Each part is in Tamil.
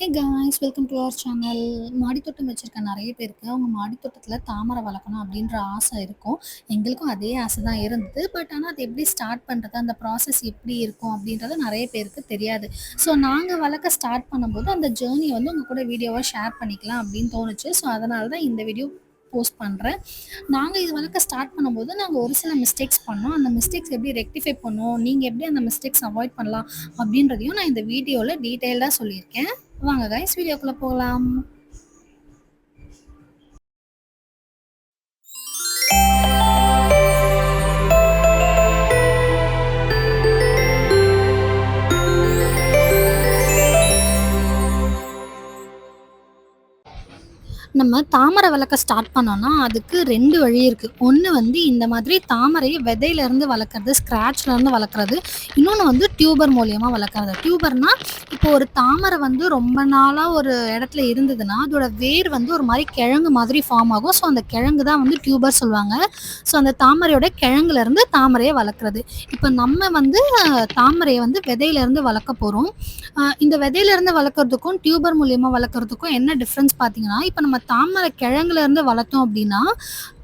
Hey guys welcome to our channel மாடித்தோட்டம் வச்சுருக்க நிறைய பேருக்கு அவங்க மாடித்தோட்டத்தில் தாமரை வளர்க்கணும் அப்படின்ற ஆசை இருக்கும். எங்களுக்கும் அதே ஆசை தான் இருந்தது. பட் ஆனால் அது எப்படி ஸ்டார்ட் பண்ணுறது அந்த ப்ராசஸ் எப்படி இருக்கும் அப்படின்றது நிறைய பேருக்கு தெரியாது. ஸோ நாங்கள் வளர்க்க ஸ்டார்ட் பண்ணும்போது அந்த ஜேர்னி வந்து உங்கள் கூட வீடியோவாக ஷேர் பண்ணிக்கலாம் அப்படின்னு தோணுச்சு. ஸோ அதனால தான் இந்த வீடியோ போஸ்ட் பண்ணுறேன் நாங்கள் இது வளர்க்க ஸ்டார்ட் பண்ணும்போது நாங்கள் ஒரு சில மிஸ்டேக்ஸ் பண்ணோம். அந்த மிஸ்டேக்ஸ் எப்படி ரெக்டிஃபை பண்ணோம்? நீங்கள் எப்படி அந்த மிஸ்டேக்ஸ் அவாய்ட் பண்ணலாம் அப்படின்றதையும் நான் இந்த வீடியோவில் டீட்டெயிலாக சொல்லியிருக்கேன். வாங்க கைஸ் வீடியோக்குள்ளே போகலாம். நம்ம தாமரை வளர்க்க ஸ்டார்ட் பண்ணோம்னா அதுக்கு ரெண்டு வழி இருக்குது ஒன்று வந்து இந்த மாதிரி தாமரையை விதையிலேருந்து வளர்க்குறது ஸ்க்ராட்ச்லேருந்து வளர்க்குறது. இன்னொன்று வந்து டியூபர் மூலியமாக வளர்க்குறது. டியூபர்னால் இப்போ ஒரு தாமரை வந்து ரொம்ப நாளாக ஒரு இடத்துல இருந்ததுன்னா அதோட வேர் வந்து ஒரு மாதிரி கிழங்கு மாதிரி ஃபார்ம் ஆகும். ஸோ அந்த கிழங்கு தான் வந்து டியூபர் சொல்லுவாங்க. ஸோ அந்த தாமரையோட கிழங்குலேருந்து தாமரையை வளர்க்குறது. இப்போ நம்ம வந்து தாமரையை வந்து விதையிலேருந்து வளர்க்க போகிறோம் இந்த விதையிலேருந்து வளர்க்குறதுக்கும் டியூபர் மூலியமாக வளர்க்குறதுக்கும் என்ன டிஃப்ரென்ஸ் பார்த்தீங்கன்னா இப்போ நம்ம தாமரை கிழங்குல இருந்து வளர்த்தோம் அப்படின்னா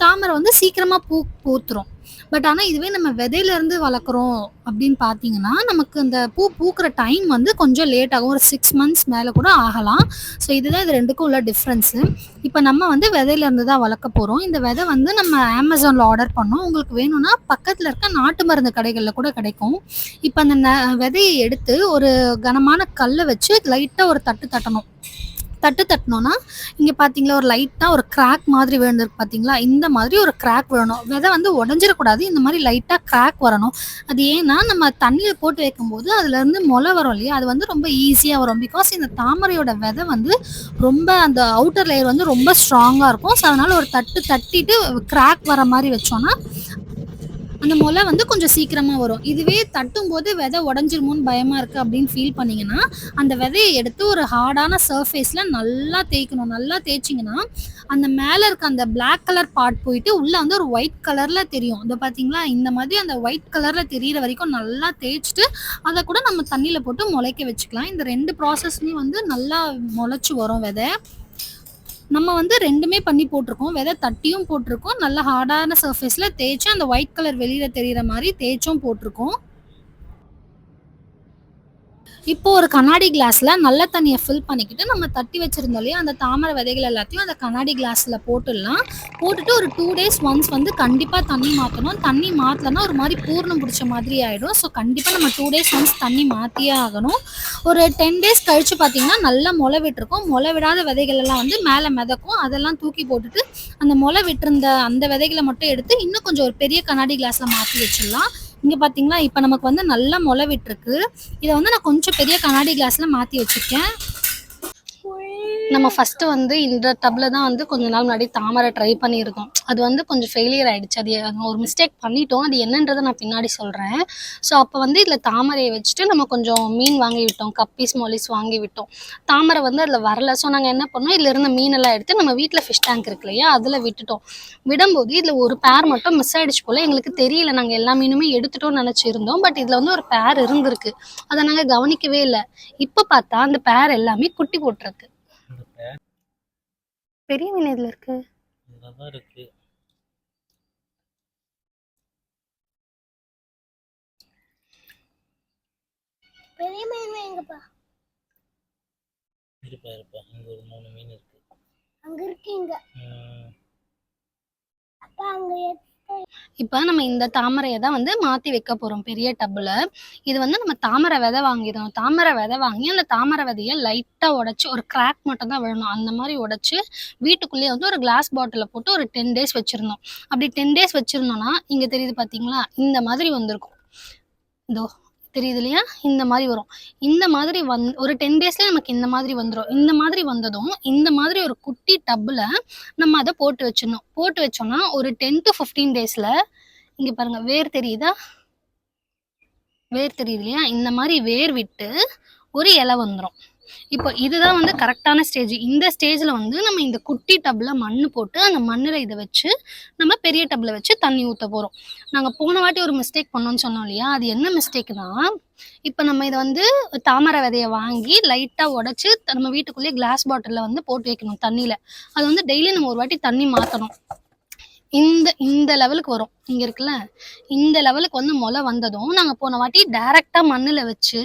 தாமரை வந்து சீக்கிரமாக பூ பூத்துரும். பட் ஆனால் இதுவே நம்ம விதையில இருந்து வளர்க்குறோம் அப்படின்னு பார்த்தீங்கன்னா நமக்கு இந்த பூ பூக்கிற டைம் வந்து கொஞ்சம் லேட் ஆகும். ஒரு சிக்ஸ் மந்த்ஸ் மேலே கூட ஆகலாம். ஸோ இதுதான் இது ரெண்டுக்கும் உள்ள டிஃப்ரென்ஸு இப்போ நம்ம வந்து விதையில இருந்து தான் வளர்க்க போகிறோம் இந்த விதை வந்து நம்ம அமேசானில் ஆர்டர் பண்ணோம். உங்களுக்கு வேணும்னா பக்கத்தில் இருக்க நாட்டு மருந்து கடைகளில் கூட கிடைக்கும். இப்போ அந்த விதையை எடுத்து ஒரு கனமான கல்லை வச்சு லைட்டாக ஒரு தட்டு தட்டணும். தட்டு தட்டினோன்னா இங்கே பார்த்தீங்களா ஒரு லைட்டாக ஒரு கிராக் மாதிரி விழுந்திருக்கு பார்த்தீங்களா இந்த மாதிரி ஒரு கிராக் விழணும். விதை வந்து உடஞ்சிடக்கூடாது. இந்த மாதிரி லைட்டாக கிராக் வரணும். அது ஏன்னா நம்ம தண்ணியில் போட்டு வைக்கும்போது அதுலேருந்து முளை வரும் இல்லையா? அது வந்து ரொம்ப ஈஸியாக வரும். பிகாஸ் இந்த தாமரையோட விதை வந்து ரொம்ப அந்த அவுட்டர் லேயர் வந்து ரொம்ப ஸ்ட்ராங்காக இருக்கும். ஸோ அதனால் ஒரு தட்டு தட்டிட்டு கிராக் வர மாதிரி வச்சோன்னா அந்த முளை வந்து கொஞ்சம் சீக்கிரமாக வரும். இதுவே தட்டும் போது விதை உடஞ்சிருமோன்னு பயமாக இருக்குது அப்படின்னு ஃபீல் பண்ணீங்கன்னா அந்த விதையை எடுத்து ஒரு ஹார்டான சர்ஃபேஸில் நல்லா தேய்க்கணும். நல்லா தேய்ச்சிங்கன்னா அந்த மேலே இருக்க அந்த பிளாக் கலர் பார்ட் போயிட்டு உள்ளே வந்து ஒரு ஒயிட் கலரில் தெரியும். இந்த பார்த்தீங்களா இந்த மாதிரி அந்த ஒயிட் கலரில் தெரியிற வரைக்கும் நல்லா தேய்ச்சிட்டு அதை கூட நம்ம தண்ணியில் போட்டு முளைக்க வச்சுக்கலாம். இந்த ரெண்டு ப்ராசஸ்லேயும் வந்து நல்லா முளைச்சி வரும் விதை. நம்ம வந்து ரெண்டுமே பண்ணி போட்டிருக்கோம். விதை தட்டியும் போட்டிருக்கோம். நல்ல ஹார்டான சர்ஃபேஸில் தேய்ச்சி அந்த ஒயிட் கலர் வெளியில் தெரியிற மாதிரி தேய்ச்சும் போட்டிருக்கோம். இப்போ ஒரு கண்ணாடி கிளாஸ்ல நல்ல தண்ணியை ஃபில் பண்ணிக்கிட்டு நம்ம தட்டி வச்சிருந்தோம் இல்லையா அந்த தாமரை விதைகள் எல்லாத்தையும் அந்த கண்ணாடி கிளாஸ்ல போட்டுடலாம். போட்டுட்டு ஒரு டூ டேஸ் ஒன்ஸ் வந்து கண்டிப்பா தண்ணி மாற்றணும் தண்ணி மாற்றலன்னா ஒரு மாதிரி பூர்ணம் பிடிச்ச மாதிரி ஆயிடும். ஸோ கண்டிப்பா நம்ம டூ டேஸ் ஒன்ஸ் தண்ணி மாற்றியே ஆகணும். ஒரு டென் டேஸ் கழிச்சு பார்த்தீங்கன்னா நல்லா முளை விட்டுருக்கும். முளை விடாத விதைகள் எல்லாம் வந்து மேலே மிதக்கும். அதெல்லாம் தூக்கி போட்டுட்டு அந்த முளை விட்டிருந்த அந்த விதைகளை மட்டும் எடுத்து இன்னும் கொஞ்சம் ஒரு பெரிய கண்ணாடி கிளாஸ்ல மாற்றி வச்சிடலாம். இங்கே பார்த்தீங்களா இப்போ நமக்கு வந்து நல்லா முளை விட்டுருக்கு. இதை வந்து நான் கொஞ்சம் பெரிய கண்ணாடி கிளாஸில் மாற்றி வச்சுருக்கேன். நம்ம ஃபஸ்ட்டு வந்து இந்த டப்பில் தான் வந்து கொஞ்ச நாள் முன்னாடி தாமரை ட்ரை பண்ணியிருக்கோம் அது வந்து கொஞ்சம் ஃபெயிலியர் ஆகிடுச்சு அது ஒரு மிஸ்டேக் பண்ணிட்டோம். அது என்னன்றதை நான் பின்னாடி சொல்கிறேன் ஸோ அப்போ வந்து இதில் தாமரையை வச்சுட்டு நம்ம கொஞ்சம் மீன் வாங்கி விட்டோம். கப்பீஸ் மொலிஸ் வாங்கி விட்டோம். தாமரை வந்து அதில் வரல. ஸோ நாங்கள் என்ன பண்ணோம்? இதில் இருந்த மீனெல்லாம் எடுத்து நம்ம வீட்டில் ஃபிஷ் டேங்க் இருக்கு இல்லையா? அதில் விட்டுட்டோம். விடும்போது இதில் ஒரு பேர் மட்டும் மிஸ் ஆகிடுச்சு போல். எங்களுக்கு தெரியல. நாங்கள் எல்லா மீனுமே எடுத்துட்டோம்னு நினச்சிருந்தோம். பட் இதில் வந்து ஒரு பேர் இருந்திருக்கு. அதை நாங்கள் கவனிக்கவே இல்லை. இப்போ பார்த்தா அந்த பேர் எல்லாமே குட்டி போட்டிருக்கு. பெரிய மீன் இதில் இருக்கு? தான் இருக்கு. பெரிய மீன் எங்கப்பா இருப்பா இருப்பா. இங்கே ஒரு மூணு மீன் இருக்கு. அங்க இருக்கீங்க அப்பா அங்க இப்போ நம்ம இந்த தாமரையை தான் வந்து மாற்றி வைக்க போகிறோம் பெரிய டப்பில். இது வந்து நம்ம தாமரை விதை வாங்கிடணும் தாமரை விதை வாங்கி அந்த தாமரை விதையை லைட்டாக உடச்சி ஒரு கிராக் மட்டும் தான் விழணும். அந்த மாதிரி உடச்சி வீட்டுக்குள்ளேயே வந்து ஒரு கிளாஸ் பாட்டிலில் போட்டு ஒரு டென் டேஸ் வச்சுருந்தோம். அப்படி டென் டேஸ் வச்சுருந்தோன்னா இங்கே தெரியுது பார்த்தீங்களா இந்த மாதிரி வந்திருக்கும். இதோ தெரியுது இல்லையா இந்த மாதிரி வரும். இந்த மாதிரி வந் ஒரு டென் டேஸ்ல நமக்கு இந்த மாதிரி வந்துடும் இந்த மாதிரி வந்ததும் இந்த மாதிரி ஒரு குட்டி டப்பில் நம்ம அதை போட்டு வச்சிடணும். போட்டு வச்சோம்னா ஒரு டென் டு ஃபிஃப்டீன் டேஸில் இங்கே பாருங்க வேர் தெரியுதா? வேர் தெரியுது இல்லையா இந்த மாதிரி வேர் விட்டு ஒரு இலை வந்துடும் இப்போ இதுதான் வந்து கரெக்டான ஸ்டேஜ். இந்த ஸ்டேஜில் வந்து நம்ம இந்த குட்டி டப்பில் மண் போட்டு அந்த மண்ணில் இதை வச்சு நம்ம பெரிய டப்பில் வச்சு தண்ணி ஊற்ற போகிறோம் நாங்கள் போன வாட்டி ஒரு மிஸ்டேக் பண்ணோம்னு சொன்னோம் இல்லையா? அது என்ன மிஸ்டேக்னா இப்போ நம்ம இதை வந்து தாமரை விதையை வாங்கி லைட்டாக உடைச்சு நம்ம வீட்டுக்குள்ளேயே கிளாஸ் பாட்டிலில் வந்து போட்டு வைக்கணும் தண்ணியில். அது வந்து டெய்லி நம்ம ஒரு வாட்டி தண்ணி மாற்றணும் இந்த இந்த லெவலுக்கு வரும். இங்கே இருக்குல்ல? இந்த லெவலுக்கு வந்து முளை வந்ததும் நாங்கள் போன வாட்டி டைரக்டா மண்ணில் வச்சு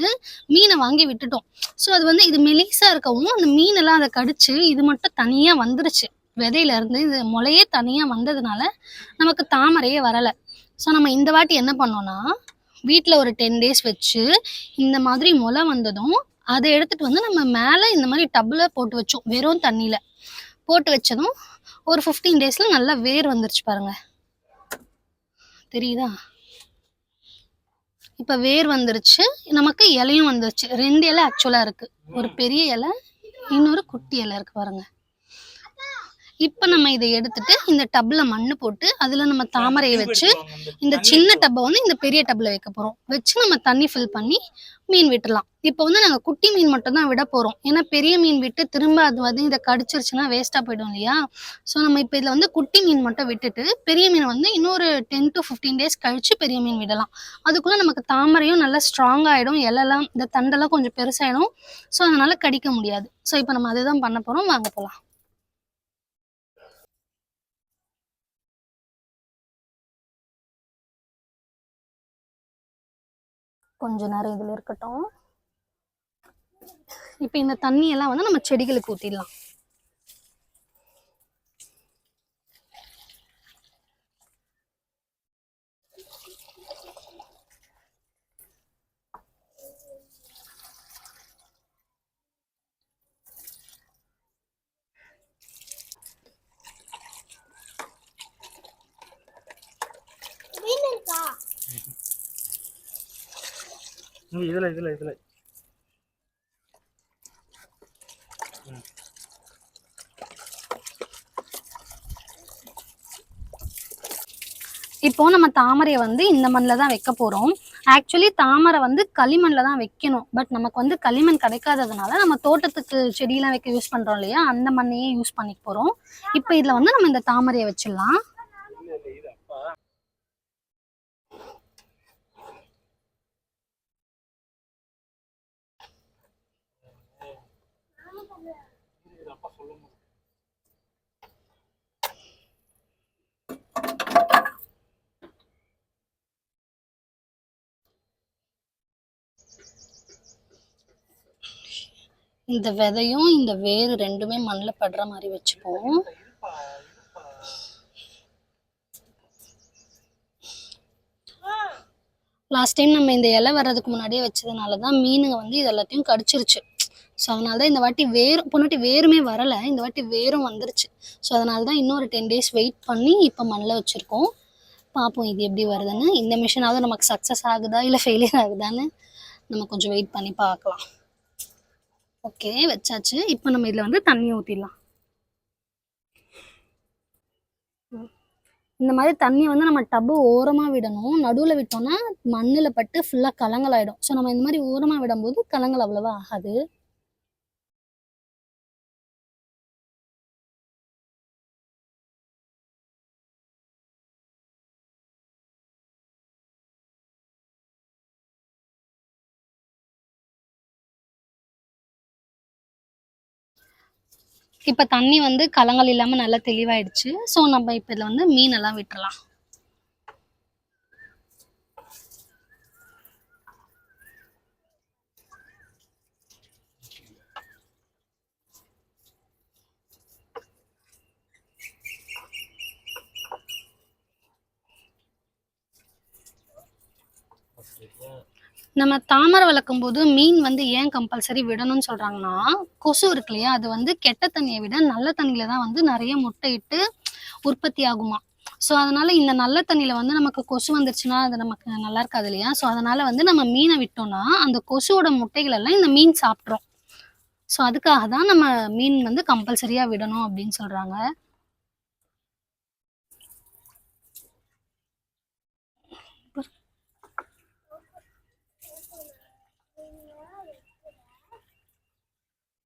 மீனை வாங்கி விட்டுட்டோம். ஸோ அது வந்து இது மெலிசா இருக்கவும் அந்த மீனெல்லாம் அதை கடிச்சு இது மட்டும் தனியாக வந்துருச்சு. விதையில இருந்து இது முளையே தனியாக வந்ததுனால நமக்கு தாமரையே வரலை. ஸோ நம்ம இந்த வாட்டி என்ன பண்ணோம்னா வீட்டில் ஒரு டென் டேஸ் வச்சு இந்த மாதிரி முளை வந்ததும் அதை எடுத்துட்டு வந்து நம்ம மேலே இந்த மாதிரி டப்பில் போட்டு வச்சோம். வெறும் தண்ணியில். போட்டு வச்சதும் ஒரு ஃபிஃப்டீன் டேஸில் நல்லா வேர் வந்துருச்சு பாருங்க. தெரியுதா? இப்போ வேர் வந்துருச்சு. நமக்கு இலையும் வந்துருச்சு. ரெண்டு இலை ஆக்சுவலாக இருக்கு. ஒரு பெரிய இலை இன்னொரு குட்டி இலை இருக்கு பாருங்க. இப்போ நம்ம இதை எடுத்துட்டு இந்த டப்பில் மண்ணு போட்டு அதில் நம்ம தாமரையை வச்சு இந்த சின்ன டப்பை வந்து இந்த பெரிய டப்பில் வைக்க போகிறோம் வச்சு நம்ம தண்ணி ஃபில் பண்ணி மீன் விட்டுலாம் இப்போ வந்து நாங்கள் குட்டி மீன் மட்டும் தான் விட போகிறோம் ஏன்னா பெரிய மீன் விட்டு திரும்ப அது வந்து இதை கடிச்சிருச்சுன்னா வேஸ்ட்டாக போயிடும் இல்லையா? ஸோ நம்ம இப்போ இதில் வந்து குட்டி மீன் மட்டும் விட்டுட்டு பெரிய மீன் வந்து இன்னொரு டென் டு ஃபிஃப்டீன் டேஸ் கழிச்சு பெரிய மீன் விடலாம். அதுக்குள்ளே நமக்கு தாமரையும் நல்லா ஸ்ட்ராங் ஆகிடும் இலெல்லாம் இந்த தண்டெல்லாம் கொஞ்சம் பெருசாயிடும். ஸோ அதனால் கடிக்க முடியாது. ஸோ இப்போ நம்ம அதுதான் பண்ண போகிறோம் வாங்க போகலாம் கொஞ்ச நேரம் இதில் இருக்கட்டும். இப்போ இந்த தண்ணியெல்லாம் வந்து நம்ம செடிகளுக்கு ஊற்றிடலாம் மீன் இருக்கா? இதுல இதுல இதுல. இப்போ நம்ம தாமரையை வந்து இந்த மண்ணில் தான் வைக்க போகிறோம் ஆக்சுவலி தாமரை வந்து களிமண்ணில் தான் வைக்கணும். பட் நமக்கு வந்து களிமண் கிடைக்காததுனால நம்ம தோட்டத்துக்கு செடியெல்லாம் வைக்க யூஸ் பண்ணுறோம் இல்லையா? அந்த மண்ணையே யூஸ் பண்ணிக்க போகிறோம் இப்போ இதில் வந்து நம்ம இந்த தாமரையை வச்சிடலாம். இந்த விதையும் இந்த வேர் ரெண்டுமே மண்ணில் படுற மாதிரி வச்சுப்போம். லாஸ்ட் டைம் நம்ம இந்த இலை வர்றதுக்கு முன்னாடியே வச்சதுனால தான் மீனுங்க வந்து இது எல்லாத்தையும் கடிச்சிருச்சு. ஸோ அதனால தான் இந்த வாட்டி வேர் பொன்னாட்டி வேருமே வரலை இந்த வாட்டி வேரும் வந்துருச்சு. ஸோ அதனால தான் இன்னொரு டென் டேஸ் வெயிட் பண்ணி இப்போ மண்ணில் வச்சுருக்கோம். பார்ப்போம் இது எப்படி வருதுன்னு. இந்த மிஷினாவது நமக்கு சக்ஸஸ் ஆகுதா இல்லை ஃபெயிலியர் ஆகுதான்னு நம்ம கொஞ்சம் வெயிட் பண்ணி பார்க்கலாம். ஓகே வச்சாச்சு. இப்போ நம்ம இதில் வந்து தண்ணி ஊற்றிடலாம் இந்த மாதிரி தண்ணியை வந்து நம்ம டப்பு ஓரமாக விடணும். நடுவில் விட்டோம்னா மண்ணில் பட்டு ஃபுல்லாக கலங்கலாயிடும் ஸோ நம்ம இந்த மாதிரி ஓரமாக விடும்போது கலங்கல் அவ்வளோவா ஆகாது. இப்போ தண்ணி வந்து கலங்கள் இல்லாமல் நல்லா தெளிவாயிடுச்சு ஸோ நம்ம இப்போ இதில் வந்து மீனெல்லாம் விட்டுறலாம் Yeah. நம்ம தாமரை வளர்க்கும் போது மீன் வந்து ஏன் கம்பல்சரி விடணும்னு சொல்றாங்கன்னா கொசு இருக்கு இல்லையா? அது வந்து கெட்ட தண்ணியை விட நல்ல தண்ணியில தான் வந்து நிறைய முட்டையிட்டு உற்பத்தி ஆகுமா? ஸோ அதனால இந்த நல்ல தண்ணியில வந்து நமக்கு கொசு வந்துருச்சுன்னா அது நமக்கு நல்லா இருக்காது இல்லையா? ஸோ அதனால வந்து நம்ம மீனை விட்டோம்னா அந்த கொசுவோட முட்டைகள் எல்லாம் இந்த மீன் சாப்பிட்றோம் ஸோ அதுக்காக தான் நம்ம மீன் வந்து கம்பல்சரியா விடணும் அப்படின்னு சொல்றாங்க.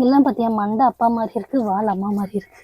எல்லாம் பார்த்தியா மண்டை அப்பா மாதிரி இருக்கு வால் அம்மா மாதிரி இருக்கு.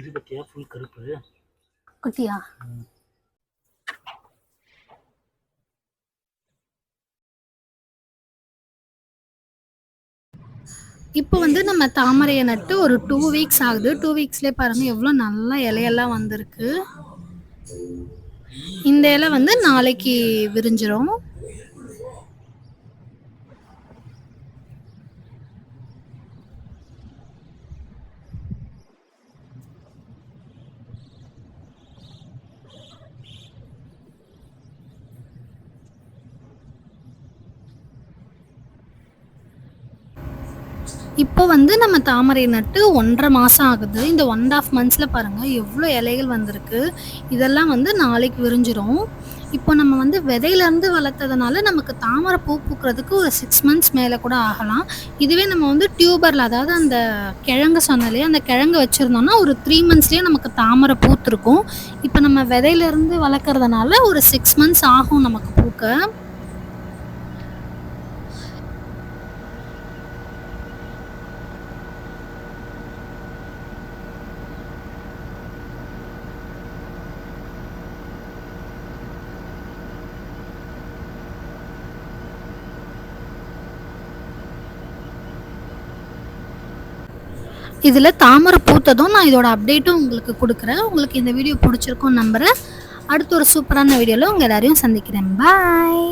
இது பத்தியா ஃபுல் கருப்பு? குட்டியா? இப்போ வந்து நம்ம தாமரையை நட்டு ஒரு டூ வீக்ஸ் ஆகுது. டூ வீக்ஸ்லேயே பாருங்க எவ்வளோ நல்லா இலையெல்லாம் வந்திருக்கு. இந்த இலை வந்து நாளைக்கு விரிஞ்சிரும். இப்போ வந்து நம்ம தாமரை நட்டு ஒன்றரை மாதம் ஆகுது. இந்த ஒன் ஆஃப் மந்த்ஸில் பாருங்கள் எவ்வளோ இலைகள் வந்திருக்கு. இதெல்லாம் வந்து நாளைக்கு விரிஞ்சிரும். இப்போ நம்ம வந்து விதையிலேருந்து வளர்த்ததுனால நமக்கு தாமரை பூ பூக்கிறதுக்கு ஒரு சிக்ஸ் மந்த்ஸ் மேலே கூட ஆகலாம். இதுவே நம்ம வந்து டியூபரில் அதாவது அந்த கிழங்கு சொன்னாலே அந்த கிழங்கு வச்சுருந்தோம்னா ஒரு த்ரீ மந்த்ஸ்லேயே நமக்கு தாமரை பூத்திருக்கும். இப்போ நம்ம விதையிலேருந்து வளர்க்குறதுனால ஒரு சிக்ஸ் மந்த்ஸ் ஆகும் நமக்கு பூக்க. இதில் தாமரை பூத்ததும் நான் இதோட அப்டேட்டும் உங்களுக்கு கொடுக்குறேன். உங்களுக்கு இந்த வீடியோ பிடிச்சிருக்கும்னு நம்புகிறேன் அடுத்த ஒரு சூப்பரான வீடியோவில் உங்கள் எல்லாரையும் சந்திக்கிறேன். பாய்